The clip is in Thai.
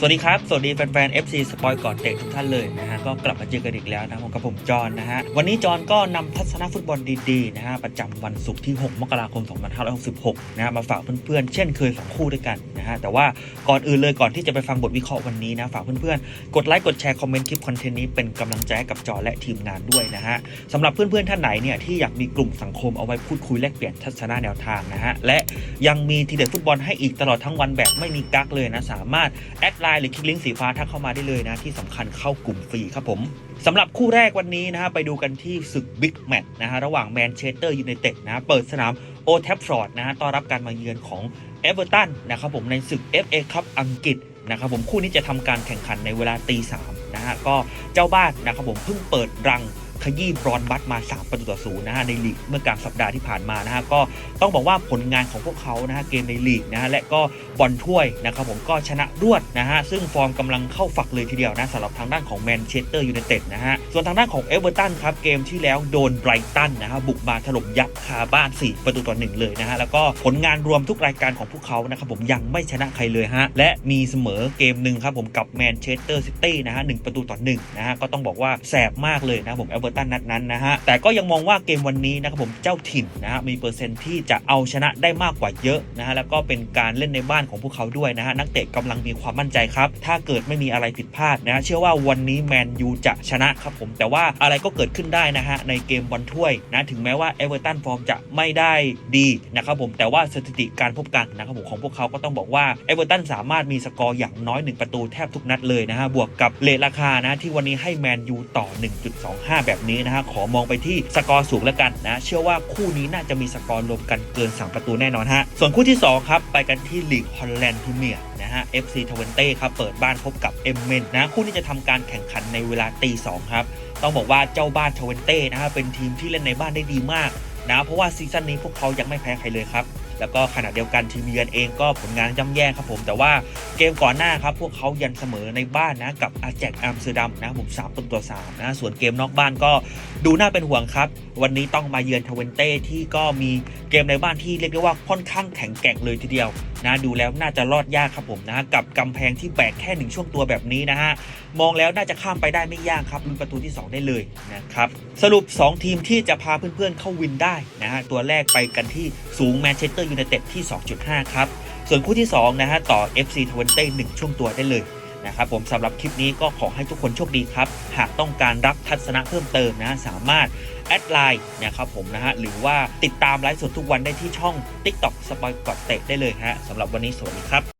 สวัสดีครับ สวัสดีแฟนๆ FC สปอยก่อนเตะทุกท่านเลยนะฮะ ก็กลับมาเจอกันอีกแล้วนะผมกับผมจอนนะฮะ วันนี้จอนก็นำทัศนฟุตบอลดีๆนะฮะ ประจำวันศุกร์ที่ 6 มกราคม 2566 นะฮะ มาฝากเพื่อนๆ เช่นเคย2คู่ด้วยกันนะฮะ แต่ว่าก่อนอื่นเลยก่อนที่จะไปฟังบทวิเคราะห์วันนี้นะ ฝากเพื่อนๆ กดไลค์ กดแชร์ คอมเมนต์คลิปคอนเทนต์นี้เป็นกำลังใจให้กับจอนและทีมงานด้วยนะฮะสำหรับเพื่อนๆ ท่านไหนเนี่ยที่อยากมีกลุ่มสังคมเอาไว้พูดคุยแลกเปลี่ยนทัศนะแนวทางนะฮะ และยังมีทีเด็ดฟุตบอลให้อีกตลอดทั้งวันแบบไม่มีกักเลยนะ สามารถแอดไลน์หรือคลิกลิงก์สีฟ้าทักเข้ามาได้เลยนะ ที่สำคัญเข้ากลุ่มฟรีครับผมสำหรับคู่แรกวันนี้นะฮะไปดูกันที่ศึกบิ๊กแมตช์นะฮะระหว่างแมนเชสเตอร์ยูไนเต็ดนะเปิดสนามโอ t ทฟฟอร์ดนะฮะต้อนรับการมาเยือนของเอเวอร์ตันนะครับผมในศึก FA คัพอังกฤษนะครับผมคู่นี้จะทำการแข่งขันในเวลาตีสามนะฮะก็เจ้าบ้านนะครับผมเพิ่งเปิดรัง ขยี้บรอนบัตมา 3 ประตูต่อศูนย์นะฮะในลีกเมื่อกลางสัปดาห์ที่ผ่านมานะฮะก็ต้องบอกว่าผลงานของพวกเขานะฮะเกมในลีกนะฮะและก็บอลถ้วยนะครับผมก็ชนะรวดนะฮะซึ่งฟอร์มกำลังเข้าฝักเลยทีเดียวนะสำหรับทางด้านของแมนเชสเตอร์ยูไนเต็ดนะฮะส่วนทางด้านของเอเวอร์ตันครับเกมที่แล้วโดนไบรตันนะฮะบุกมาถล่มยับคาบ้าน 4 ประตูต่อหนึ่งเลยนะฮะแล้วก็ผลงานรวมทุกรายการของพวกเขานะครับผมยังไม่ชนะใครเลยฮะและมีเสมอเกมหนึ่งครับผมกับแมนเชสเตอร์ซิตี้นะฮะหนึ่งประตูต่อหนึ่งนะฮะก็ต้องบอกว่าแสบมากเลยนะผมเอเวอร์ตันนัดนั้นนะฮะแต่ก็ยังมองว่าเกมวันนี้นะครับผมเจ้าถิ่นนะฮะมีเปอร์เซ็นต์ที่จะเอาชนะได้มากกว่าเยอะนะฮะแล้วก็เป็นการเล่นในบ้านของพวกเขาด้วยนะฮะนักเตะกำลังมีความมั่นใจครับ ถ้าเกิดไม่มีอะไรผิดพลาดนะฮะเชื่อว่าวันนี้แมนยูจะชนะครับผมแต่ว่าอะไรก็เกิดขึ้นได้นะฮะในเกมบอลถ้วยนะถึงแม้ว่าเอเวอร์ตันฟอร์มจะไม่ได้ดีนะครับผมแต่ว่าสถิติการพบกันนะครับผมของพวกเขาก็ต้องบอกว่าเอเวอร์ตันสามารถมีสกอร์อย่างน้อย1ประตูแทบทุกนัดเลยนะฮะบวกกับเลทราคานะที่วันนี้ให้แมนยูต่อ 1.25 แบบนี้นะฮะขอมองไปที่สกอร์สูงแล้วกันนะ เชื่อว่าคู่นี้น่าจะมีสกอร์รวมกันเกิน 3 ประตูแน่นอนฮะส่วนคู่ที่ 2 ครับ ไปกันที่ลีกฮอลแลนด์พรีเมียร์นะฮะ FC ทเวนเต้ครับเปิดบ้านพบกับเอมเมนนะคู่นี้จะทำการแข่งขันในเวลาตีสองครับต้องบอกว่าเจ้าบ้านทเวนเต้นะฮะเป็นทีมที่เล่นในบ้านได้ดีมากนะเพราะว่าซีซั่นนี้พวกเขายังไม่แพ้ใครเลยครับ แล้วก็ขณะเดียวกันทีมเยือนเองก็ผลงานย่ำแย่ครับผมแต่ว่าเกมก่อนหน้าครับพวกเขายันเสมอในบ้านนะกับอาแจกอัมสเตอร์ดัมนะผม3ประตูต่อ3นะส่วนเกมนอกบ้านก็ดูน่าเป็นห่วงครับ วันนี้ต้องมาเยือนทเวนเต้ที่ก็มีเกมในบ้านที่เรียกได้ว่าค่อนข้างแข็งแกร่งเลยทีเดียวนะดูแล้วน่าจะรอดยากครับผมนะกับกำแพงที่แบกแค่หนึ่งช่วงตัวแบบนี้นะฮะมองแล้วน่าจะข้ามไปได้ไม่ยากครับลุ้นประตูที่ 2 ได้เลยนะครับสรุป 2 ทีมที่จะพาเพื่อนๆเข้าวินได้นะฮะตัวแรกไปกันที่สูงแมนเชสเตอร์ยูไนเต็ดที่ 2.5 ครับ ส่วนคู่ที่ 2 นะฮะ ต่อ FC ทเวนเต้1ช่วงตัวได้เลยนะครับผมสำหรับคลิปนี้ก็ขอให้ทุกคนโชคดีครับ หากต้องการรับทัศนะเพิ่มเติมนะฮะสามารถแอดไลน์นะครับผมนะฮะหรือว่าติดตามไลฟ์สดทุกวันได้ที่ช่อง TikTok สปอยกอดเตะได้เลยฮะสำหรับวันนี้สวัสดีครับ